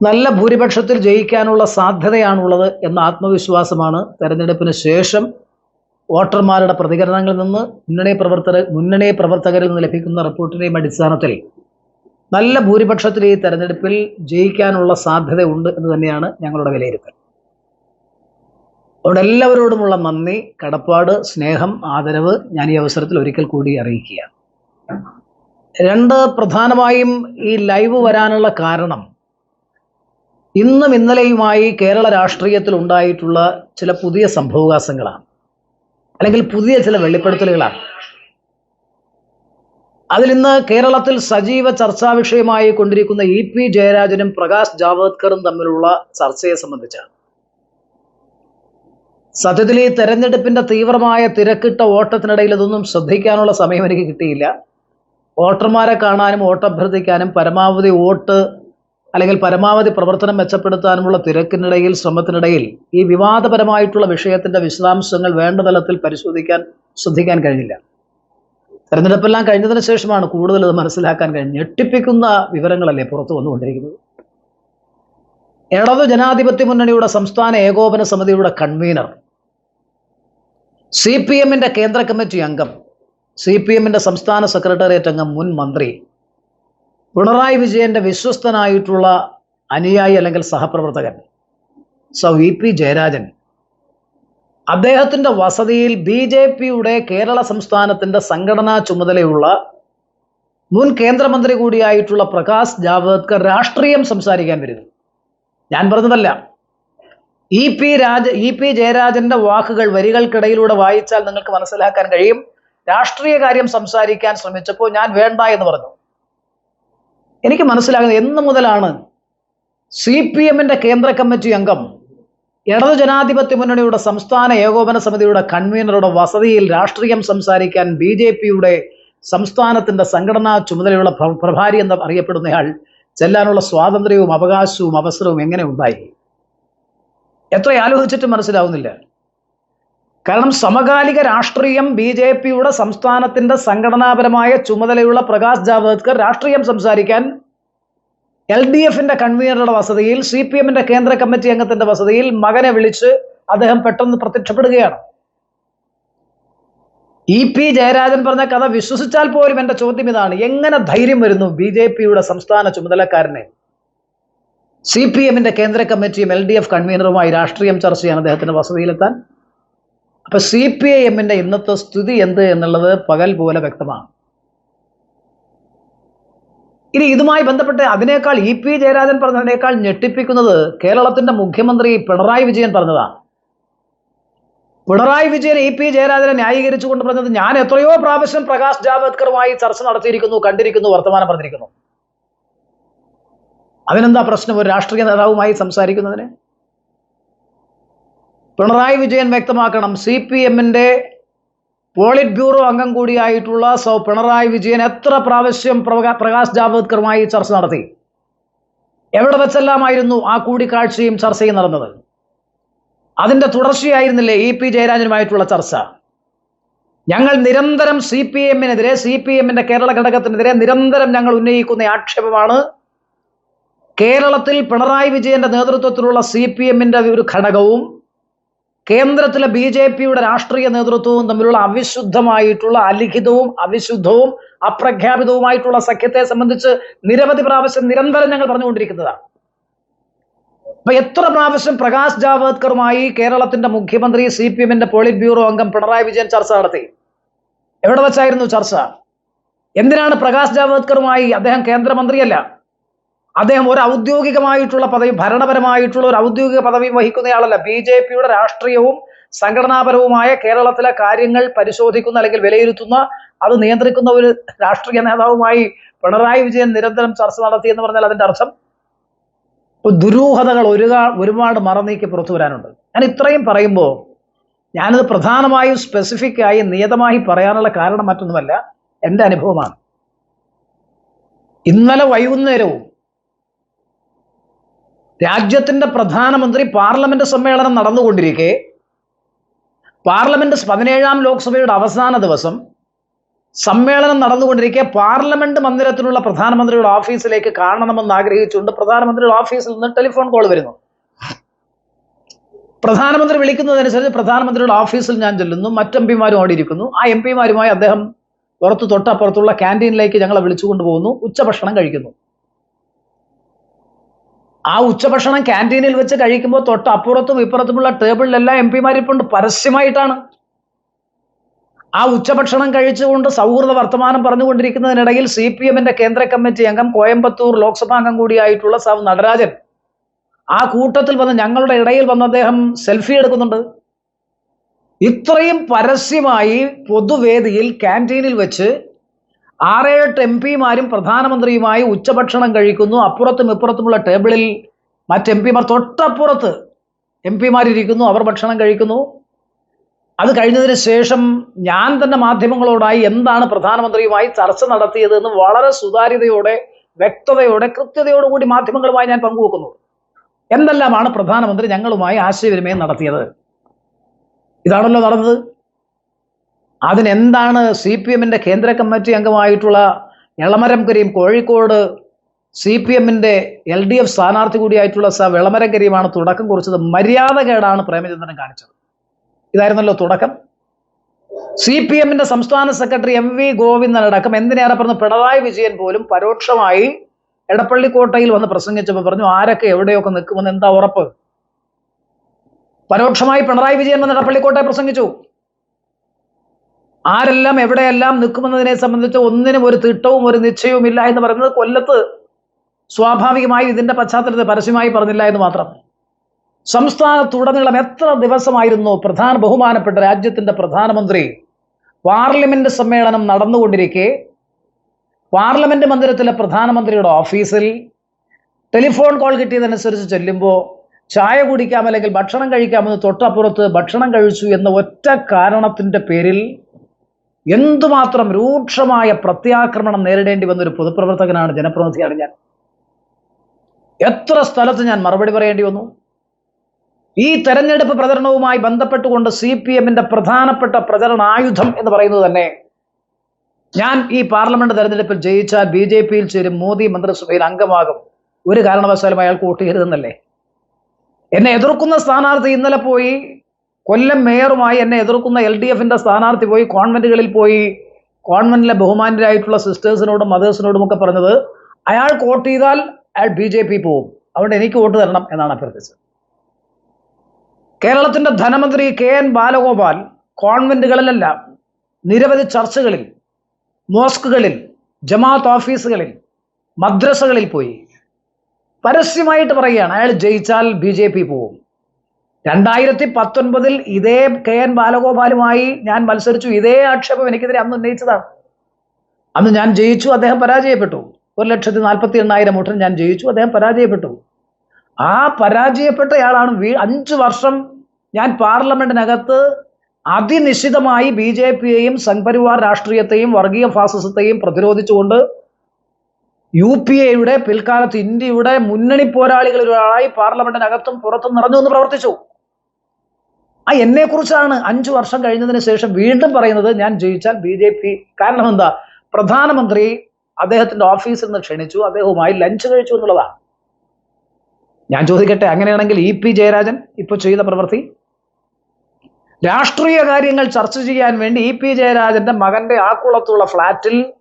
നല്ല ഭൂരിപക്ഷത്തിൽ ജയിക്കാനുള്ള സാധ്യതയാണുള്ളത് എന്ന ആത്മവിശ്വാസമാണ് തെരഞ്ഞെടുപ്പിന് ശേഷം വോട്ടർമാരുടെ പ്രതികരണങ്ങളിൽ നിന്ന് മുന്നണി പ്രവർത്തക മുന്നണി പ്രവർത്തകരിൽ നിന്ന് ലഭിക്കുന്ന റിപ്പോർട്ടിന്റെയും അടിസ്ഥാനത്തിൽ നല്ല ഭൂരിപക്ഷത്തിൽ ഈ തെരഞ്ഞെടുപ്പിൽ ജയിക്കാനുള്ള സാധ്യതയുണ്ട് എന്ന് തന്നെയാണ് ഞങ്ങളുടെ വിലയിരുത്തൽ. അതുകൊണ്ട് എല്ലാവരോടുമുള്ള നന്ദി കടപ്പാട് സ്നേഹം ആദരവ് ഞാൻ ഈ അവസരത്തിൽ ഒരിക്കൽ കൂടി അറിയിക്കുകയാണ്. രണ്ട് പ്രധാനമായും ഈ ലൈവ് വരാനുള്ള കാരണം ഇന്നും ഇന്നലെയുമായി കേരള രാഷ്ട്രീയത്തിൽ ഉണ്ടായിട്ടുള്ള ചില പുതിയ സംഭവവികാസങ്ങളാണ് അല്ലെങ്കിൽ പുതിയ ചില വെളിപ്പെടുത്തലുകളാണ്. അതിൽ ഇന്ന് കേരളത്തിൽ സജീവ ചർച്ചാ വിഷയമായി കൊണ്ടിരിക്കുന്ന ഇ പി ജയരാജനും പ്രകാശ് ജാവദ്കറും തമ്മിലുള്ള ചർച്ചയെ സംബന്ധിച്ചാണ്. സത്യത്തിൽ ഈ തെരഞ്ഞെടുപ്പിന്റെ തീവ്രമായ തിരക്കിട്ട ഓട്ടത്തിനിടയിൽ ഇതൊന്നും ശ്രദ്ധിക്കാനുള്ള സമയം എനിക്ക് കിട്ടിയില്ല. വോട്ടർമാരെ കാണാനും വോട്ടഭ്യർത്ഥിക്കാനും പരമാവധി വോട്ട് അല്ലെങ്കിൽ പരമാവധി പ്രവർത്തനം മെച്ചപ്പെടുത്താനുമുള്ള തിരക്കിനിടയിൽ ശ്രമത്തിനിടയിൽ ഈ വിവാദപരമായിട്ടുള്ള വിഷയത്തിന്റെ വിശദാംശങ്ങൾ വേണ്ട തലത്തിൽ പരിശോധിക്കാൻ ശ്രദ്ധിക്കാൻ കഴിഞ്ഞില്ല. തെരഞ്ഞെടുപ്പെല്ലാം കഴിഞ്ഞതിന് ശേഷമാണ് കൂടുതൽ ഇത് മനസ്സിലാക്കാൻ കഴിഞ്ഞത് ഞെട്ടിപ്പിക്കുന്ന വിവരങ്ങളല്ലേ പുറത്തു വന്നുകൊണ്ടിരിക്കുന്നത്. ഇടതു ജനാധിപത്യ മുന്നണിയുടെ സംസ്ഥാന ഏകോപന സമിതിയുടെ കൺവീനർ സി പി എമ്മിന്റെ കേന്ദ്ര കമ്മിറ്റി അംഗം സി പി എമ്മിന്റെ സംസ്ഥാന സെക്രട്ടേറിയറ്റ് അംഗം മുൻ മന്ത്രി പിണറായി വിജയന്റെ വിശ്വസ്തനായിട്ടുള്ള അനുയായി അല്ലെങ്കിൽ സഹപ്രവർത്തകൻ സൗ വി പി ജയരാജൻ അദ്ദേഹത്തിന്റെ വസതിയിൽ ബി ജെ പിയുടെ കേരള സംസ്ഥാനത്തിന്റെ സംഘടനാ ചുമതലയുള്ള മുൻ കേന്ദ്രമന്ത്രി കൂടിയായിട്ടുള്ള പ്രകാശ് ജാവദേക്കർ രാഷ്ട്രീയം സംസാരിക്കാൻ വരുന്നു. ഞാൻ പറഞ്ഞതല്ല. ഇ പി രാജ ഇ പി ജയരാജന്റെ വാക്കുകൾ വരികൾക്കിടയിലൂടെ വായിച്ചാൽ നിങ്ങൾക്ക് മനസ്സിലാക്കാൻ കഴിയും. രാഷ്ട്രീയ കാര്യം സംസാരിക്കാൻ ശ്രമിച്ചപ്പോൾ ഞാൻ വേണ്ട എന്ന് പറഞ്ഞു. എനിക്ക് മനസ്സിലാകുന്നത് എന്ന് മുതലാണ് സി പി എമ്മിന്റെ കേന്ദ്ര കമ്മിറ്റി അംഗം ഇടതു ജനാധിപത്യ മുന്നണിയുടെ സംസ്ഥാന ഏകോപന സമിതിയുടെ കൺവീനറുടെ വസതിയിൽ രാഷ്ട്രീയം സംസാരിക്കാൻ ബി ജെ പിയുടെ സംസ്ഥാനത്തിന്റെ സംഘടനാ ചുമതലയുള്ള പ്രഭാരി എന്ന് അറിയപ്പെടുന്നയാൾ ചെല്ലാനുള്ള സ്വാതന്ത്ര്യവും അവകാശവും അവസരവും എങ്ങനെ ഉണ്ടായി? എത്ര ആലോചിച്ചിട്ട് മനസ്സിലാവുന്നില്ല. കാരണം സമകാലിക രാഷ്ട്രീയം ബി ജെ പിയുടെ സംസ്ഥാനത്തിന്റെ സംഘടനാപരമായ ചുമതലയുള്ള പ്രകാശ് ജാവദേക്കർ രാഷ്ട്രീയം സംസാരിക്കാൻ എൽ ഡി എഫിന്റെ കൺവീനറുടെ വസതിയിൽ സി പി എമ്മിന്റെ കേന്ദ്ര കമ്മിറ്റി അംഗത്തിന്റെ വസതിയിൽ മകനെ വിളിച്ച് അദ്ദേഹം പെട്ടെന്ന് പ്രത്യക്ഷപ്പെടുകയാണ്. ഇ പി ജയരാജൻ പറഞ്ഞ കഥ വിശ്വസിച്ചാൽ പോലും എന്റെ ചോദ്യം ഇതാണ്. എങ്ങനെ ധൈര്യം വരുന്നു ബി ജെ പിയുടെ സംസ്ഥാന ചുമതലക്കാരനെ? സി പി എമ്മിന്റെ കേന്ദ്ര കമ്മിറ്റിയും എൽ ഡി എഫ് കൺവീനറുമായി രാഷ്ട്രീയം ചർച്ച ചെയ്യാൻ അദ്ദേഹത്തിന്റെ വസതിയിലെത്താൻ. അപ്പൊ സി പി ഐ എമ്മിന്റെ ഇന്നത്തെ സ്ഥിതി എന്ത് എന്നുള്ളത് പകൽ പോലെ വ്യക്തമാണ്. ഇനി ഇതുമായി ബന്ധപ്പെട്ട് അതിനേക്കാൾ ഇ പി ജയരാജൻ പറഞ്ഞതിനേക്കാൾ ഞെട്ടിപ്പിക്കുന്നത് കേരളത്തിന്റെ മുഖ്യമന്ത്രി പിണറായി വിജയൻ പറഞ്ഞതാണ്. പിണറായി വിജയൻ ഇ പി ജയരാജനെ ന്യായീകരിച്ചുകൊണ്ട് പറഞ്ഞത് ഞാൻ എത്രയോ പ്രാവശ്യം പ്രകാശ് ജാവദ്കറുമായി ചർച്ച നടത്തിയിരിക്കുന്നു കണ്ടിരിക്കുന്നു വർത്തമാനം പറഞ്ഞിരിക്കുന്നു. അതിനെന്താ പ്രശ്നം? ഒരു രാഷ്ട്രീയ നേതാവുമായി സംസാരിക്കുന്നതിന്? പിണറായി വിജയൻ വ്യക്തമാക്കണം. സി പി എമ്മിന്റെ പോളിറ്റ് ബ്യൂറോ അംഗം കൂടിയായിട്ടുള്ള സൗ പിണറായി വിജയൻ എത്ര പ്രാവശ്യം പ്രകാ- പ്രകാശ് ജാവദ്കറുമായി ചർച്ച നടത്തി? എവിടെ വെച്ചെല്ലാമായിരുന്നു ആ കൂടിക്കാഴ്ചയും ചർച്ചയും നടന്നത്? അതിന്റെ തുടർച്ചയായിരുന്നില്ലേ ഇ പി ജയരാജനുമായിട്ടുള്ള ചർച്ച? ഞങ്ങൾ നിരന്തരം സി പി എമ്മിനെതിരെ സി പി എമ്മിന്റെ കേരള ഘടകത്തിനെതിരെ നിരന്തരം ഞങ്ങൾ ഉന്നയിക്കുന്ന ആക്ഷേപമാണ് കേരളത്തിൽ പിണറായി വിജയന്റെ നേതൃത്വത്തിലുള്ള സി പി എമ്മിന്റെ ഒരു ഘടകവും കേന്ദ്രത്തിലെ ബി ജെ പിയുടെ രാഷ്ട്രീയ നേതൃത്വവും തമ്മിലുള്ള അവിശുദ്ധമായിട്ടുള്ള അലിഖിതവും അവിശുദ്ധവും അപ്രഖ്യാപിതവുമായിട്ടുള്ള സഖ്യത്തെ സംബന്ധിച്ച് നിരവധി പ്രാവശ്യം നിരന്തരം ഞങ്ങൾ പറഞ്ഞുകൊണ്ടിരിക്കുന്നതാണ്. അപ്പൊ എത്ര പ്രാവശ്യം പ്രകാശ് ജാവദ്കറുമായി കേരളത്തിന്റെ മുഖ്യമന്ത്രി സി പി എമ്മിന്റെ പോളിറ്റ് ബ്യൂറോ അംഗം പിണറായി വിജയൻ ചർച്ച നടത്തി? എവിടെ വെച്ചായിരുന്നു ചർച്ച? എന്തിനാണ് പ്രകാശ് ജാവദ്കറുമായി അദ്ദേഹം കേന്ദ്രമന്ത്രിയല്ല? അദ്ദേഹം ഒരു ഔദ്യോഗികമായിട്ടുള്ള പദവി ഭരണപരമായിട്ടുള്ള ഒരു ഔദ്യോഗിക പദവി വഹിക്കുന്നയാളല്ല. ബി ജെ പിയുടെ രാഷ്ട്രീയവും സംഘടനാപരവുമായ കേരളത്തിലെ കാര്യങ്ങൾ പരിശോധിക്കുന്ന അല്ലെങ്കിൽ വിലയിരുത്തുന്ന അത് നിയന്ത്രിക്കുന്ന ഒരു രാഷ്ട്രീയ നേതാവുമായി പിണറായി വിജയൻ നിരന്തരം ചർച്ച നടത്തി എന്ന് പറഞ്ഞാൽ അതിന്റെ അർത്ഥം ദുരൂഹതകൾ ഒരു ഒരുപാട് മറനീക്കി പുറത്തു വരാനുണ്ട്. ഞാൻ ഇത്രയും പറയുമ്പോൾ ഞാനിത് പ്രധാനമായും സ്പെസിഫിക് ആയി നിയതമായി പറയാനുള്ള കാരണം മറ്റൊന്നുമല്ല എന്റെ അനുഭവമാണ്. ഇന്നലെ വൈകുന്നേരവും രാജ്യത്തിന്റെ പ്രധാനമന്ത്രി പാർലമെന്റ് സമ്മേളനം നടന്നുകൊണ്ടിരിക്കെ. പാർലമെന്റ് പതിനേഴാം ലോക്സഭയുടെ അവസാന ദിവസം സമ്മേളനം നടന്നുകൊണ്ടിരിക്കെ. പാർലമെന്റ് മന്ദിരത്തിലുള്ള പ്രധാനമന്ത്രിയുടെ ഓഫീസിലേക്ക് കാണണമെന്ന് ആഗ്രഹിച്ചുകൊണ്ട് പ്രധാനമന്ത്രിയുടെ ഓഫീസിൽ നിന്ന് ടെലിഫോൺ കോൾ വരുന്നു. പ്രധാനമന്ത്രി വിളിക്കുന്നതനുസരിച്ച് പ്രധാനമന്ത്രിയുടെ ഓഫീസിൽ ഞാൻ ചെല്ലുന്നു. മറ്റ് എം പിമാരും അവിടെ ഇരിക്കുന്നു ആ എം പിമാരുമായി അദ്ദേഹം പുറത്ത് തൊട്ടപ്പുറത്തുള്ള ക്യാന്റീനിലേക്ക് ഞങ്ങളെ വിളിച്ചുകൊണ്ട് പോകുന്നു. ഉച്ചഭക്ഷണം കഴിക്കുന്നു. ആ ഉച്ചഭക്ഷണം ക്യാന്റീനിൽ വെച്ച് കഴിക്കുമ്പോൾ തൊട്ട് അപ്പുറത്തും ഇപ്പുറത്തുമുള്ള ടേബിളിലെല്ലാം എം പിമാരിപ്പുണ്ട്. പരസ്യമായിട്ടാണ്. ആ ഉച്ചഭക്ഷണം കഴിച്ചുകൊണ്ട് സൗഹൃദ വർത്തമാനം പറഞ്ഞുകൊണ്ടിരിക്കുന്നതിനിടയിൽ സി പി എമ്മിന്റെ കേന്ദ്ര കമ്മിറ്റി അംഗം കോയമ്പത്തൂർ ലോക്സഭാ അംഗം കൂടിയായിട്ടുള്ള സാവ് നടരാജൻ. ആ കൂട്ടത്തിൽ വന്ന് ഞങ്ങളുടെ ഇടയിൽ വന്ന് അദ്ദേഹം സെൽഫി എടുക്കുന്നുണ്ട്. ഇത്രയും പരസ്യമായി പൊതുവേദിയിൽ ക്യാന്റീനിൽ വെച്ച് ആറേഴെട്ട് എം പിമാരും പ്രധാനമന്ത്രിയുമായി ഉച്ചഭക്ഷണം കഴിക്കുന്നു. അപ്പുറത്തും ഇപ്പുറത്തുമുള്ള ടേബിളിൽ മറ്റ് എം പിമാർ തൊട്ടപ്പുറത്ത് എം പിമാരിരിക്കുന്നു. അവർ ഭക്ഷണം കഴിക്കുന്നു. അത് കഴിഞ്ഞതിന് ശേഷം ഞാൻ തന്നെ മാധ്യമങ്ങളോടായി എന്താണ് പ്രധാനമന്ത്രിയുമായി ചർച്ച നടത്തിയത് എന്ന് വളരെ സുതാര്യതയോടെ വ്യക്തതയോടെ കൃത്യതയോടുകൂടി മാധ്യമങ്ങളുമായി ഞാൻ പങ്കുവെക്കുന്നു. എന്തെല്ലാമാണ് പ്രധാനമന്ത്രി ഞങ്ങളുമായി ആശയവിനിമയം നടത്തിയത്? ഇതാണല്ലോ നടന്നത്. അതിനെന്താണ് സി പി എമ്മിന്റെ കേന്ദ്ര കമ്മിറ്റി അംഗമായിട്ടുള്ള എളമരം കരീം കോഴിക്കോട് സി പി എമ്മിന്റെ എൽ ഡി എഫ് സ്ഥാനാർത്ഥി കൂടിയായിട്ടുള്ള സ വിളമരം കരീമാണ് തുടക്കം കുറിച്ചത്. മര്യാദകേടാണ് പ്രേമചന്ദ്രൻ കാണിച്ചത്. ഇതായിരുന്നല്ലോ തുടക്കം. സി പി എമ്മിന്റെ സംസ്ഥാന സെക്രട്ടറി എം വി ഗോവിന്ദൻ അടക്കം എന്തിനേറെ പറഞ്ഞു പിണറായി വിജയൻ പോലും പരോക്ഷമായി എടപ്പള്ളിക്കോട്ടയിൽ വന്ന് പ്രസംഗിച്ചപ്പോൾ പറഞ്ഞു ആരൊക്കെ എവിടെയൊക്കെ നിൽക്കുമെന്ന് എന്താ ഉറപ്പ്? പരോക്ഷമായി പിണറായി വിജയൻ വന്ന് കോട്ടയിൽ പ്രസംഗിച്ചു. ആരെല്ലാം എവിടെയെല്ലാം നിൽക്കുമെന്നതിനെ സംബന്ധിച്ച് ഒന്നിനും ഒരു തിട്ടവും ഒരു നിശ്ചയവും ഇല്ല എന്ന് പറയുന്നത് കൊല്ലത്ത് സ്വാഭാവികമായി ഇതിന്റെ പശ്ചാത്തലത്തിൽ പരസ്യമായി പറഞ്ഞില്ല എന്ന് മാത്രം. സംസ്ഥാനത്തുടനീളം എത്ര ദിവസമായിരുന്നു പ്രധാന ബഹുമാനപ്പെട്ട രാജ്യത്തിന്റെ പ്രധാനമന്ത്രി പാർലമെന്റ് സമ്മേളനം നടന്നുകൊണ്ടിരിക്കെ. പാർലമെന്റ് മന്ദിരത്തിലെ പ്രധാനമന്ത്രിയുടെ ഓഫീസിൽ ടെലിഫോൺ കോൾ കിട്ടിയതനുസരിച്ച് ചെല്ലുമ്പോൾ ചായ കുടിക്കാം അല്ലെങ്കിൽ ഭക്ഷണം കഴിക്കാമെന്ന് തൊട്ടപ്പുറത്ത് ഭക്ഷണം കഴിച്ചു എന്ന ഒറ്റ കാരണത്തിന്റെ പേരിൽ എന്തുമാത്രം രൂക്ഷമായ പ്രത്യാക്രമണം നേരിടേണ്ടി വന്ന ഒരു പൊതുപ്രവർത്തകനാണ് ജനപ്രതിനിധിയാണ് ഞാൻ. എത്ര സ്ഥലത്ത് ഞാൻ മറുപടി പറയേണ്ടി വന്നു? ഈ തെരഞ്ഞെടുപ്പ് പ്രചരണവുമായി ബന്ധപ്പെട്ടുകൊണ്ട് സി പി എമ്മിന്റെ പ്രധാനപ്പെട്ട പ്രചരണായുധം എന്ന് പറയുന്നത് തന്നെ ഞാൻ ഈ പാർലമെന്റ് തെരഞ്ഞെടുപ്പിൽ ജയിച്ചാൽ ബി ജെ പിയിൽ ചേരും മോദി മന്ത്രിസഭയിൽ അംഗമാകും. ഒരു കാരണവശാലും അയാൾക്ക് വോട്ട് ചെയ്യരുതെന്നല്ലേ? എന്നെ എതിർക്കുന്ന സ്ഥാനാർത്ഥി ഇന്നലെ പോയി കൊല്ലം മേയറുമായി എന്നെ എതിർക്കുന്ന എൽ ഡി എഫിന്റെ സ്ഥാനാർത്ഥി പോയി കോൺവെന്റുകളിൽ പോയി. കോൺവെന്റിലെ ബഹുമാനരായിട്ടുള്ള സിസ്റ്റേഴ്സിനോടും മദേഴ്സിനോടും ഒക്കെ പറഞ്ഞത് അയാൾക്ക് വോട്ട് ചെയ്താൽ അയാൾ ബി ജെ പി പോവും. അതുകൊണ്ട് എനിക്ക് വോട്ട് തരണം എന്നാണ് അഭ്യർത്ഥിച്ചത്. കേരളത്തിന്റെ ധനമന്ത്രി കെ എൻ ബാലഗോപാൽ കോൺവെന്റുകളിലെല്ലാം നിരവധി ചർച്ചകളിൽ മോസ്കുകളിൽ ജമാഅത്ത് ഓഫീസുകളിൽ മദ്രസകളിൽ പോയി. പരസ്യമായിട്ട് പറയുകയാണ് അയാൾ ജയിച്ചാൽ ബി ജെ പി പോവും. രണ്ടായിരത്തി പത്തൊൻപതിൽ ഇതേ കെ എൻ ബാലഗോപാലുമായി ഞാൻ മത്സരിച്ചു. ഇതേ ആക്ഷേപം എനിക്കെതിരെ അന്ന് ഉന്നയിച്ചതാണ്. അന്ന് ഞാൻ ജയിച്ചു അദ്ദേഹം പരാജയപ്പെട്ടു. ഒരു ലക്ഷത്തി നാൽപ്പത്തി എണ്ണായിരം വോട്ടിന് ഞാൻ ജയിച്ചു അദ്ദേഹം പരാജയപ്പെട്ടു. ആ പരാജയപ്പെട്ടയാളാണ് വീ അഞ്ച് വർഷം ഞാൻ പാർലമെന്റിനകത്ത് അതിനിശ്ചിതമായി ബി ജെ പിയെയും സംഘപരിവാർ രാഷ്ട്രീയത്തെയും വർഗീയ ഫാസിസത്തെയും പ്രതിരോധിച്ചുകൊണ്ട് യു പി എയുടെ പിൽക്കാലത്ത് ഇന്ത്യയുടെ മുന്നണി പോരാളികളിലൊരാളായി പാർലമെന്റിനകത്തും പുറത്തും നിറഞ്ഞു നിന്ന് പ്രവർത്തിച്ചു. ആ എന്നെ കുറിച്ചാണ് അഞ്ചു വർഷം കഴിഞ്ഞതിന് ശേഷം വീണ്ടും പറയുന്നത് ഞാൻ ജയിച്ചാൽ ബി ജെ പി. കാരണം എന്താ? പ്രധാനമന്ത്രി അദ്ദേഹത്തിന്റെ ഓഫീസിൽ നിന്ന് ക്ഷണിച്ചു അദ്ദേഹവുമായി ലഞ്ച് കഴിച്ചു എന്നുള്ളതാണ് ഞാൻ ചോദിക്കട്ടെ അങ്ങനെയാണെങ്കിൽ ഇ പി ജയരാജൻ ഇപ്പോൾ ചെയ്ത പ്രവൃത്തി? രാഷ്ട്രീയ കാര്യങ്ങൾ ചർച്ച ചെയ്യാൻ വേണ്ടി ഇ പി ജയരാജന്റെ മകന്റെ ആക്കുളത്തുള്ള ഫ്ലാറ്റിൽ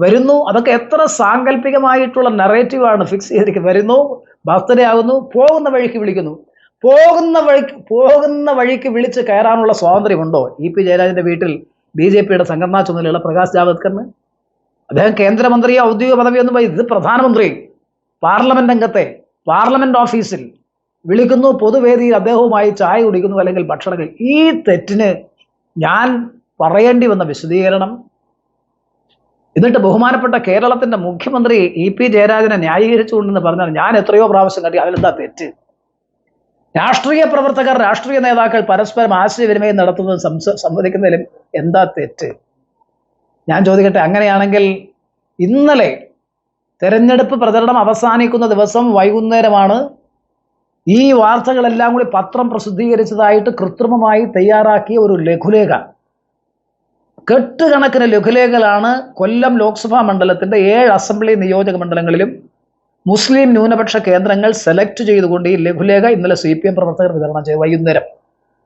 വരുന്നു. അതൊക്കെ എത്ര സാങ്കല്പികമായിട്ടുള്ള നറേറ്റീവാണ് ഫിക്സ് ചെയ്തിരിക്കുന്നത്. വരുന്നു ബർത്ത്ഡേ ആകുന്നു പോകുന്ന വഴിക്ക് വിളിക്കുന്നു. പോകുന്ന വഴിക്ക് പോകുന്ന വഴിക്ക് വിളിച്ച് കയറാനുള്ള സ്വാതന്ത്ര്യമുണ്ടോ? ഇ പി ജയരാജന്റെ വീട്ടിൽ ബി ജെ പിയുടെ സംഘടനാ ചുമതലയുള്ള പ്രകാശ് ജാവദ്കറിന് അദ്ദേഹം കേന്ദ്രമന്ത്രിയോ ഔദ്യോഗിക പദവിയൊന്നും ഇത് പ്രധാനമന്ത്രി. പാർലമെന്റ് അംഗത്തെ പാർലമെന്റ് ഓഫീസിൽ വിളിക്കുന്നു. പൊതുവേദിയിൽ അദ്ദേഹവുമായി ചായ കുടിക്കുന്നു അല്ലെങ്കിൽ ഭക്ഷണങ്ങൾ. ഈ തെറ്റിന് ഞാൻ പറയേണ്ടി വന്ന വിശദീകരണം എന്നിട്ട് ബഹുമാനപ്പെട്ട കേരളത്തിന്റെ മുഖ്യമന്ത്രി ഇ പി ജയരാജനെ ന്യായീകരിച്ചുകൊണ്ടെന്ന് പറഞ്ഞാൽ ഞാൻ എത്രയോ പ്രാവശ്യം കണ്ടി. അതിലെന്താ തെറ്റ്? രാഷ്ട്രീയ പ്രവർത്തകർ രാഷ്ട്രീയ നേതാക്കൾ പരസ്പരം ആശയവിനിമയം നടത്തുന്നതും സംസ സംവദിക്കുന്നതിലും എന്താ തെറ്റ്? ഞാൻ ചോദിക്കട്ടെ അങ്ങനെയാണെങ്കിൽ ഇന്നലെ തെരഞ്ഞെടുപ്പ് പ്രചരണം അവസാനിക്കുന്ന ദിവസം വൈകുന്നേരമാണ് ഈ വാർത്തകളെല്ലാം കൂടി പത്രം പ്രസിദ്ധീകരിച്ചതായിട്ട് കൃത്രിമമായി തയ്യാറാക്കിയ ഒരു ലഘുലേഖ. കെട്ടുകണക്കിന് ലഘുലേഖകളാണ് കൊല്ലം ലോക്സഭാ മണ്ഡലത്തിന്റെ ഏഴ് അസംബ്ലി നിയോജക മണ്ഡലങ്ങളിലും മുസ്ലിം ന്യൂനപക്ഷ കേന്ദ്രങ്ങൾ സെലക്ട് ചെയ്തുകൊണ്ട് ഈ ലഘുലേഖ ഇന്നലെ സി പി എം പ്രവർത്തകർ വിതരണം ചെയ്തു. വൈകുന്നേരം.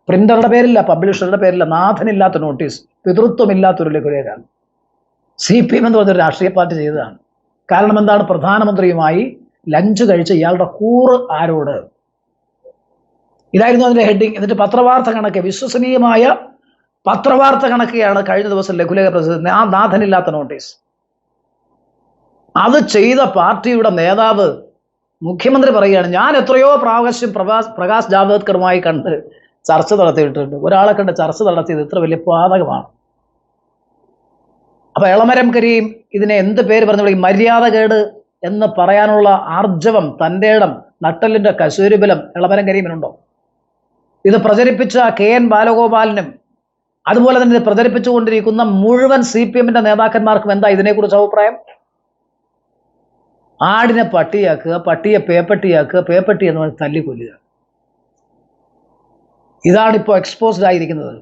പ്രിന്ററുടെ പേരില്ല പബ്ലിഷറുടെ പേരില്ല നാഥനില്ലാത്ത നോട്ടീസ് പിതൃത്വമില്ലാത്തൊരു ലഘുലേഖ സി പി എം എന്ന് പറഞ്ഞൊരു രാഷ്ട്രീയ പാർട്ടി ചെയ്തതാണ്. കാരണം എന്താണ്? പ്രധാനമന്ത്രിയുമായി ലഞ്ച് കഴിച്ച ഇയാളുടെ കൂറ് ആരോട്? ഇതായിരുന്നു അതിന്റെ ഹെഡിങ് എന്നിട്ട് പത്രവാർത്ത കണക്ക് വിശ്വസനീയമായ പത്രവാർത്ത കണക്കെയാണ് കഴിഞ്ഞ ദിവസം ലഘുലേഖ പ്രസിദ്ധ ആ നാഥനില്ലാത്ത നോട്ടീസ് അത് ചെയ്ത പാർട്ടിയുടെ നേതാവ് മുഖ്യമന്ത്രി പറയുകയാണ് ഞാൻ എത്രയോ പ്രാവശ്യം പ്രകാശ് പ്രകാശ് ജാവ്ദേക്കറുമായി കണ്ട് ചർച്ച നടത്തിയിട്ടുണ്ട്. ഒരാളെ കണ്ട് ചർച്ച നടത്തിയത് ഇത്ര വലിയ പാതകമാണ്. അപ്പൊ എളമരം കരീം ഇതിനെ എന്ത് പേര് പറഞ്ഞു മര്യാദ കേട് എന്ന് പറയാനുള്ള ആർജവം തന്റെ ഇടം കശൂരിബലം എളമരം കരീമിനുണ്ടോ? ഇത് പ്രചരിപ്പിച്ച കെ എൻ ബാലഗോപാലിനും അതുപോലെ തന്നെ ഇത് പ്രചരിപ്പിച്ചുകൊണ്ടിരിക്കുന്ന മുഴുവൻ സി പി എമ്മിന്റെ നേതാക്കന്മാർക്കും എന്താ ഇതിനെക്കുറിച്ച് അഭിപ്രായം? ആടിനെ പട്ടിയാക്കുക പട്ടിയെ പേപ്പട്ടിയാക്കുക പേപ്പട്ടി എന്ന് പറഞ്ഞ് തല്ലിക്കൊല്ലുക. ഇതാണിപ്പോൾ എക്സ്പോസ്ഡ് ആയിരിക്കുന്നത്.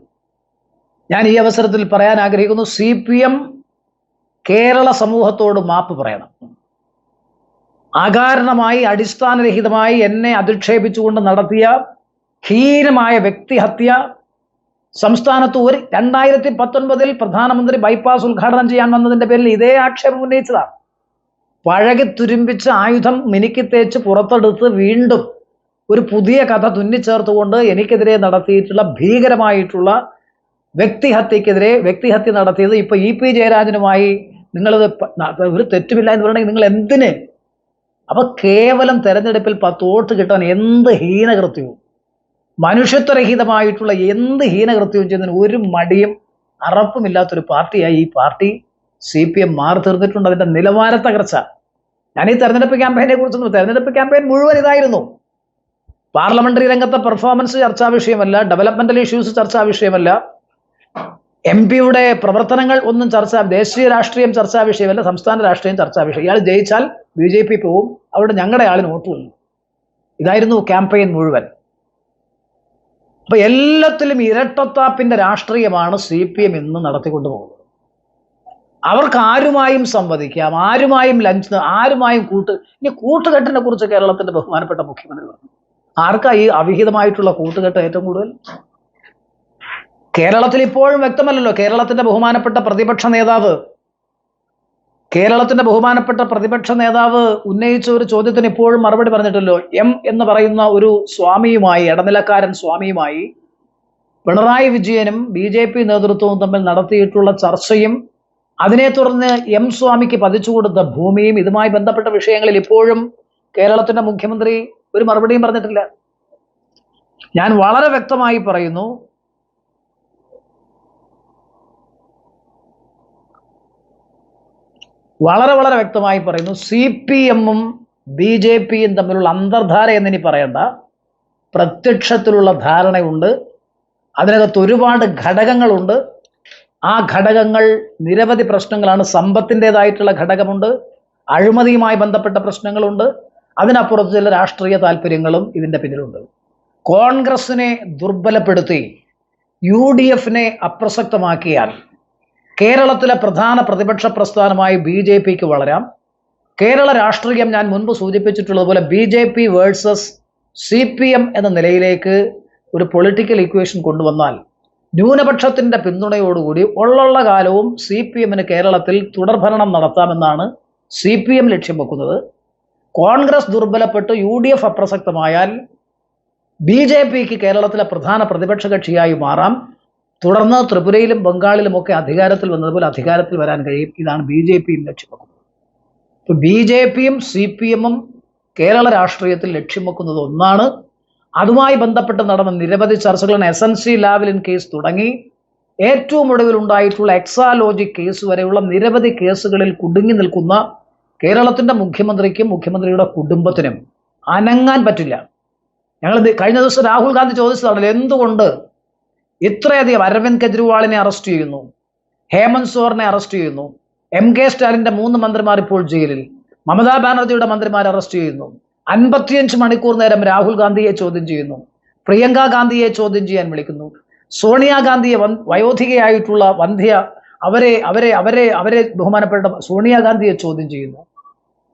ഞാൻ ഈ അവസരത്തിൽ പറയാൻ ആഗ്രഹിക്കുന്നു സി പി എം കേരള സമൂഹത്തോട് മാപ്പ് പറയണം. അകാരണമായി അടിസ്ഥാനരഹിതമായി എന്നെ അധിക്ഷേപിച്ചുകൊണ്ട് നടത്തിയ ഹീനമായ വ്യക്തിഹത്യ സംസ്ഥാനത്ത് ഒരു രണ്ടായിരത്തി പത്തൊൻപതിൽ പ്രധാനമന്ത്രി ബൈപ്പാസ് ഉദ്ഘാടനം ചെയ്യാൻ വന്നതിന്റെ പേരിൽ ഇതേ ആക്ഷേപം ഉന്നയിച്ചതാണ്. പഴകി തുരുമ്പിച്ച ആയുധം മിനുക്കി തേച്ച് പുറത്തെടുത്ത് വീണ്ടും ഒരു പുതിയ കഥ തുന്നിച്ചേർത്തുകൊണ്ട് എനിക്കെതിരെ നടത്തിയിട്ടുള്ള ഭീകരമായിട്ടുള്ള വ്യക്തിഹത്യക്കെതിരെ വ്യക്തിഹത്യ നടത്തിയത് ഇപ്പൊ ഇ പി ജയരാജനുമായി നിങ്ങളത് ഒരു തെറ്റുമില്ല എന്ന് പറയണമെങ്കിൽ നിങ്ങൾ എന്തിന്? അപ്പൊ കേവലം തെരഞ്ഞെടുപ്പിൽ പത്ത് വോട്ട് കിട്ടാൻ എന്ത് ഹീനകൃത്യവും? മനുഷ്യത്വരഹിതമായിട്ടുള്ള എന്ത് ഹീനകൃത്യവും ചെയ്യുന്നതിന് ഒരു മടിയും അറപ്പുമില്ലാത്തൊരു പാർട്ടിയായി ഈ പാർട്ടി സി പി എം മാറി തീർന്നിട്ടുണ്ട് അതിന്റെ നിലവാര തകർച്ച ഞാൻ ഈ തെരഞ്ഞെടുപ്പ് ക്യാമ്പയിനെ കുറിച്ചൊന്നും തെരഞ്ഞെടുപ്പ് ക്യാമ്പയിൻ മുഴുവൻ ഇതായിരുന്നു. പാർലമെന്ററി രംഗത്തെ പെർഫോമൻസ് ചർച്ചാ വിഷയമല്ല ഡെവലപ്മെന്റൽ ഇഷ്യൂസ് ചർച്ചാ വിഷയമല്ല. എം പിയുടെ പ്രവർത്തനങ്ങൾ ഒന്നും ചർച്ച ദേശീയ രാഷ്ട്രീയം ചർച്ചാ വിഷയമല്ല സംസ്ഥാന രാഷ്ട്രീയം ചർച്ചാ വിഷയം. ഇയാൾ ജയിച്ചാൽ ബി ജെ പി പോവും അവിടെ ഞങ്ങളുടെ ആളിന് വോട്ട് വന്നു ഇതായിരുന്നു ക്യാമ്പയിൻ മുഴുവൻ. അപ്പൊ എല്ലാത്തിലും ഇരട്ടത്താപ്പിന്റെ രാഷ്ട്രീയമാണ് സി പി എം ഇന്ന് നടത്തിക്കൊണ്ടു പോകുന്നത് അവർക്ക് ആരുമായും സംവദിക്കാം ആരുമായും ലഞ്ച് ആരുമായും കൂട്ട് ഇനി കൂട്ടുകെട്ടിനെ കുറിച്ച് കേരളത്തിന്റെ ബഹുമാനപ്പെട്ട മുഖ്യമന്ത്രി പറഞ്ഞു. ആർക്കാ ഈ അവിഹിതമായിട്ടുള്ള കൂട്ടുകെട്ട് ഏറ്റവും കൂടുതൽ? കേരളത്തിൽ ഇപ്പോഴും വ്യക്തമല്ലല്ലോ കേരളത്തിന്റെ ബഹുമാനപ്പെട്ട പ്രതിപക്ഷ നേതാവ്. കേരളത്തിന്റെ ബഹുമാനപ്പെട്ട പ്രതിപക്ഷ നേതാവ് ഉന്നയിച്ച ഒരു ചോദ്യത്തിന് ഇപ്പോഴും മറുപടി പറഞ്ഞിട്ടല്ലോ എം എന്ന് പറയുന്ന ഒരു സ്വാമിയുമായി ഇടനിലക്കാരൻ സ്വാമിയുമായി പിണറായി വിജയനും ബി നേതൃത്വവും തമ്മിൽ നടത്തിയിട്ടുള്ള ചർച്ചയും അതിനെ തുടർന്ന് എം സ്വാമിക്ക് പതിച്ചു കൊടുത്ത ഭൂമിയും ഇതുമായി ബന്ധപ്പെട്ട വിഷയങ്ങളിൽ ഇപ്പോഴും കേരളത്തിന്റെ മുഖ്യമന്ത്രി ഒരു മറുപടിയും പറഞ്ഞിട്ടില്ല. ഞാൻ വളരെ വ്യക്തമായി പറയുന്നു വളരെ വളരെ വ്യക്തമായി പറയുന്നു സി പി എമ്മും ബി ജെ പിയും തമ്മിലുള്ള അന്തർധാര എന്നിനി പറയണ്ട. പ്രത്യക്ഷത്തിലുള്ള ധാരണയുണ്ട്. അതിനകത്ത് ഒരുപാട് ഘടകങ്ങളുണ്ട്. ആ ഘടകങ്ങൾ നിരവധി പ്രശ്നങ്ങളാണ്. സമ്പത്തിന്റെതായിട്ടുള്ള ഘടകമുണ്ട്. അഴിമതിയുമായി ബന്ധപ്പെട്ട പ്രശ്നങ്ങളുണ്ട്. അതിനപ്പുറത്ത് ചില രാഷ്ട്രീയ താല്പര്യങ്ങളും ഇതിന്റെ പിന്നിലുണ്ട്. കോൺഗ്രസിനെ ദുർബലപ്പെടുത്തി യു ഡി എഫിനെ അപ്രസക്തമാക്കിയാൽ കേരളത്തിലെ പ്രധാന പ്രതിപക്ഷ പ്രസ്ഥാനമായി ബി ജെ പിക്ക് വളരാം. കേരള രാഷ്ട്രീയം ഞാൻ മുൻപ് സൂചിപ്പിച്ചിട്ടുള്ളതുപോലെ B J P versus C P M എന്ന നിലയിലേക്ക് ഒരു പൊളിറ്റിക്കൽ ഇക്വേഷൻ കൊണ്ടുവന്നാൽ ന്യൂനപക്ഷത്തിന്റെ പിന്തുണയോടുകൂടി ഉള്ളുള്ള കാലവും സി പി എമ്മിന് കേരളത്തിൽ തുടർഭരണം നടത്താമെന്നാണ് സി പി എം ലക്ഷ്യം വെക്കുന്നത്. കോൺഗ്രസ് ദുർബലപ്പെട്ട് യു ഡി എഫ് അപ്രസക്തമായാൽ ബി ജെ പിക്ക് കേരളത്തിലെ പ്രധാന പ്രതിപക്ഷ കക്ഷിയായി മാറാം. തുടർന്ന് ത്രിപുരയിലും ബംഗാളിലും ഒക്കെ അധികാരത്തിൽ വന്നതുപോലെ അധികാരത്തിൽ വരാൻ കഴിയും. ഇതാണ് ബി ജെ പിയും ലക്ഷ്യം വെക്കുന്നത്. ഇപ്പൊ ബി ജെ പിയും സി പി എമ്മും കേരള രാഷ്ട്രീയത്തിൽ ലക്ഷ്യം വെക്കുന്നത് ഒന്നാണ്. അതുമായി ബന്ധപ്പെട്ട് നടന്ന നിരവധി ചർച്ചകൾ S N C Lavalin case തുടങ്ങി. ഏറ്റവും ഒടുവിൽ ഉണ്ടായിട്ടുള്ള എക്സാലോജി കേസ് വരെയുള്ള നിരവധി കേസുകളിൽ കുടുങ്ങി നിൽക്കുന്ന കേരളത്തിന്റെ മുഖ്യമന്ത്രിക്കും മുഖ്യമന്ത്രിയുടെ കുടുംബത്തിനും അനങ്ങാൻ പറ്റില്ല. ഞങ്ങൾ കഴിഞ്ഞ ദിവസം രാഹുൽ ഗാന്ധി ചോദിച്ചതാണല്ലോ എന്തുകൊണ്ട് ഇത്രയധികം അരവിന്ദ് കെജ്രിവാളിനെ അറസ്റ്റ് ചെയ്യുന്നു? ഹേമന്ത് സോറിനെ അറസ്റ്റ് ചെയ്യുന്നു? എം കെ സ്റ്റാലിന്റെ മൂന്ന് മന്ത്രിമാർ ഇപ്പോൾ ജയിലിൽ. മമതാ ബാനർജിയുടെ മന്ത്രിമാർ അറസ്റ്റ് ചെയ്യുന്നു? അൻപത്തിയഞ്ച് മണിക്കൂർ നേരം രാഹുൽ ഗാന്ധിയെ ചോദ്യം ചെയ്യുന്നു. പ്രിയങ്ക ഗാന്ധിയെ ചോദ്യം ചെയ്യാൻ വിളിക്കുന്നു. സോണിയാഗാന്ധിയെ വൻ- വയോധികയായിട്ടുള്ള വന്ധ്യ അവരെ അവരെ അവരെ അവരെ ബഹുമാനപ്പെട്ട സോണിയാഗാന്ധിയെ ചോദ്യം ചെയ്യുന്നു.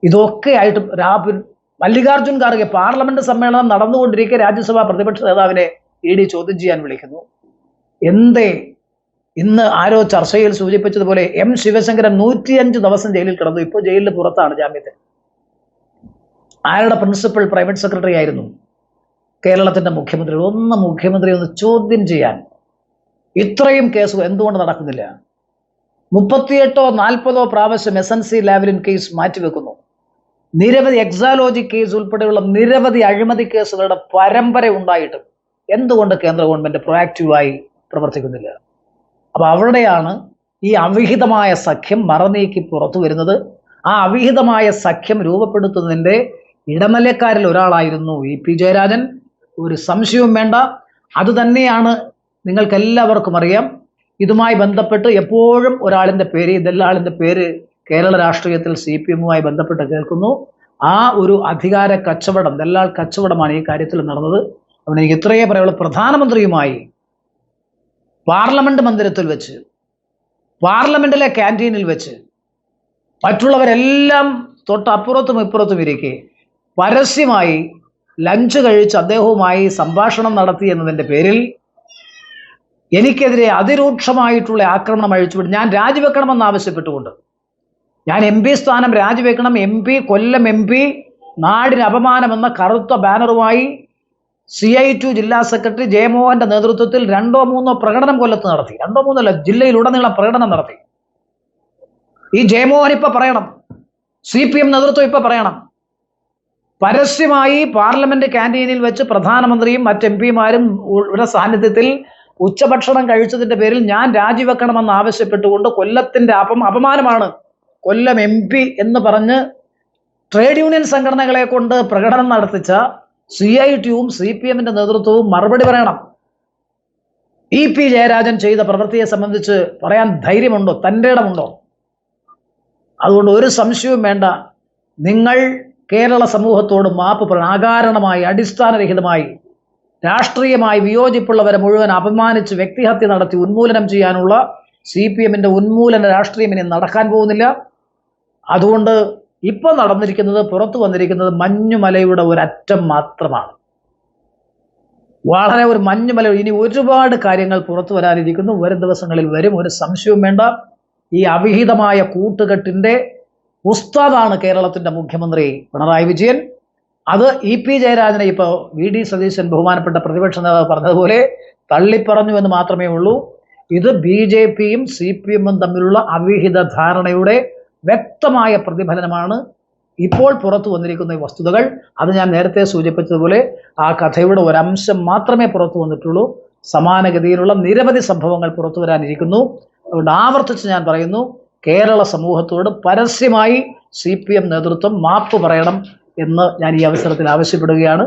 ഇതൊക്കെ ആയിട്ട് രാഹുൽ മല്ലികാർജുൻ ഖാർഗെ പാർലമെന്റ് സമ്മേളനം നടന്നുകൊണ്ടിരിക്കെ രാജ്യസഭാ പ്രതിപക്ഷ നേതാവിനെ ഇ ഡി ചോദ്യം ചെയ്യാൻ വിളിക്കുന്നു. എന്തേ? ഇന്ന് ആരോ ചർച്ചയിൽ സൂചിപ്പിച്ചതുപോലെ എം ശിവശങ്കരൻ നൂറ്റിയഞ്ച് ദിവസം ജയിലിൽ കിടന്നു. ഇപ്പോൾ ജയിലിൽ പുറത്താണ് ജാമ്യത്തിൽ ആരുടെ പ്രിൻസിപ്പൽ പ്രൈവറ്റ് സെക്രട്ടറി ആയിരുന്നു. കേരളത്തിന്റെ മുഖ്യമന്ത്രി. ഒന്ന് മുഖ്യമന്ത്രി ഒന്ന് ചോദ്യം ചെയ്യാൻ. ഇത്രയും കേസ് എന്തുകൊണ്ട് നടക്കുന്നില്ല? മുപ്പത്തിയെട്ടോ നാൽപ്പതോ പ്രാവശ്യം S N C Lavalin case മാറ്റിവെക്കുന്നു. നിരവധി എക്സാലോജി കേസ് ഉൾപ്പെടെയുള്ള നിരവധി അഴിമതി കേസുകളുടെ പരമ്പര ഉണ്ടായിട്ടും എന്തുകൊണ്ട് കേന്ദ്ര ഗവൺമെന്റ് പ്രൊയാക്റ്റീവായി പ്രവർത്തിക്കുന്നില്ല? അപ്പോൾ അവിടെയാണ് ഈ അവിഹിതമായ സഖ്യം മറനീക്കി പുറത്തു വരുന്നത് ആ അവിഹിതമായ സഖ്യം രൂപപ്പെടുത്തുന്നതിന്റെ ഇടമലക്കാരിൽ ഒരാളായിരുന്നു ഇ പി ജയരാജൻ. ഒരു സംശയവും വേണ്ട. അത് തന്നെയാണ് നിങ്ങൾക്ക് എല്ലാവർക്കും അറിയാം. ഇതുമായി ബന്ധപ്പെട്ട് എപ്പോഴും ഒരാളിന്റെ പേര് ഇതെല്ലാളിന്റെ പേര് കേരള രാഷ്ട്രീയത്തിൽ സി പി എമ്മുമായി ബന്ധപ്പെട്ട് കേൾക്കുന്നു. ആ ഒരു അധികാര കച്ചവടം ദല്ലാൾ കച്ചവടമാണ് ഈ കാര്യത്തിൽ നടന്നത്. അതുകൊണ്ട് എനിക്ക് ഇത്രയേ പറയുള്ളൂ പ്രധാനമന്ത്രിയുമായി പാർലമെന്റ് മന്ദിരത്തിൽ വെച്ച് പാർലമെന്റിലെ ക്യാന്റീനിൽ വെച്ച് മറ്റുള്ളവരെല്ലാം തൊട്ടപ്പുറത്തും ഇപ്പുറത്തും ഇരിക്കെ പരസ്യമായി ലഞ്ച് കഴിച്ച് അദ്ദേഹവുമായി സംഭാഷണം നടത്തി എന്നതിന്റെ പേരിൽ എനിക്കെതിരെ അതിരൂക്ഷമായിട്ടുള്ള ആക്രമണം അഴിച്ചുവിട്ട്. ഞാൻ രാജിവെക്കണമെന്ന് ആവശ്യപ്പെട്ടുകൊണ്ട്. ഞാൻ എം പി സ്ഥാനം രാജിവെക്കണം. M P Kollam M P നാടിന് അപമാനമെന്ന കറുത്ത ബാനറുമായി സി ഐ ടു ജില്ലാ സെക്രട്ടറി ജയമോഹന്റെ നേതൃത്വത്തിൽ രണ്ടോ മൂന്നോ പ്രകടനം കൊല്ലത്ത് നടത്തി. രണ്ടോ മൂന്നോ മൂന്നല്ല ജില്ലയിലുടനീളം പ്രകടനം നടത്തി. ഈ ജയമോഹൻ ഇപ്പൊ പറയണം. സി പി എം നേതൃത്വം ഇപ്പൊ പറയണം. പരസ്യമായി പാർലമെന്റ് ക്യാന്റീനിൽ വെച്ച് പ്രധാനമന്ത്രിയും മറ്റ് എം പിമാരും ഇവിടെ സാന്നിധ്യത്തിൽ ഉച്ചഭക്ഷണം കഴിച്ചതിന്റെ പേരിൽ ഞാൻ രാജിവെക്കണമെന്ന് ആവശ്യപ്പെട്ടുകൊണ്ട് കൊല്ലത്തിന്റെ അപം അപമാനമാണ്. കൊല്ലം എം പി എന്ന് പറഞ്ഞ് ട്രേഡ് യൂണിയൻ സംഘടനകളെ കൊണ്ട് പ്രകടനം നടത്തിച്ച സി ഐ ടിയും സി പി എമ്മിന്റെ നേതൃത്വവും മറുപടി പറയണം. ഇ പി ജയരാജൻ ചെയ്ത പ്രവൃത്തിയെ സംബന്ധിച്ച് പറയാൻ ധൈര്യമുണ്ടോ? തന്റെ ഇടമുണ്ടോ? അതുകൊണ്ട് ഒരു സംശയവും വേണ്ട. നിങ്ങൾ കേരള സമൂഹത്തോട് മാപ്പ് പറയണം. അകാരണമായി അടിസ്ഥാനരഹിതമായി രാഷ്ട്രീയമായി വിയോജിപ്പുള്ളവരെ മുഴുവൻ അപമാനിച്ച് വ്യക്തിഹത്യ നടത്തി ഉന്മൂലനം ചെയ്യാനുള്ള സി പി എമ്മിന്റെ ഉന്മൂലന രാഷ്ട്രീയം ഇനി നടക്കാൻ പോകുന്നില്ല. അതുകൊണ്ട് ഇപ്പൊ നടന്നിരിക്കുന്നത് പുറത്തു വന്നിരിക്കുന്നത് മഞ്ഞുമലയുടെ ഒരറ്റം മാത്രമാണ്. വളരെ ഒരു മഞ്ഞുമല. ഇനി ഒരുപാട് കാര്യങ്ങൾ പുറത്തു വരാനിരിക്കുന്നു. വരും ദിവസങ്ങളിൽ വരും. ഒരു സംശയവും വേണ്ട. ഈ അവിഹിതമായ കൂട്ടുകെട്ടിന്റെ ഉസ്താദാണ് കേരളത്തിന്റെ മുഖ്യമന്ത്രി പിണറായി വിജയൻ. അത് ഇ പി ജയരാജനെ ഇപ്പോൾ വി ഡി സതീശൻ ബഹുമാനപ്പെട്ട പ്രതിപക്ഷ നേതാവ് പറഞ്ഞതുപോലെ തള്ളിപ്പറഞ്ഞു എന്ന് മാത്രമേ ഉള്ളൂ. ഇത് ബി ജെ പിയും സി പി എമ്മും തമ്മിലുള്ള അവിഹിത ധാരണയുടെ വ്യക്തമായ പ്രതിഫലനമാണ് ഇപ്പോൾ പുറത്തു വന്നിരിക്കുന്ന വസ്തുതകൾ. അത് ഞാൻ നേരത്തെ സൂചിപ്പിച്ചതുപോലെ ആ കഥയുടെ ഒരംശം മാത്രമേ പുറത്തു വന്നിട്ടുള്ളൂ. സമാനഗതിയിലുള്ള നിരവധി സംഭവങ്ങൾ പുറത്തു വരാനിരിക്കുന്നു. അതുകൊണ്ട് ആവർത്തിച്ച് ഞാൻ പറയുന്നു കേരള സമൂഹത്തോട് പരസ്യമായി സി പി എം നേതൃത്വം മാപ്പ് പറയണം എന്ന് ഞാൻ ഈ അവസരത്തിൽ ആവശ്യപ്പെടുകയാണ്.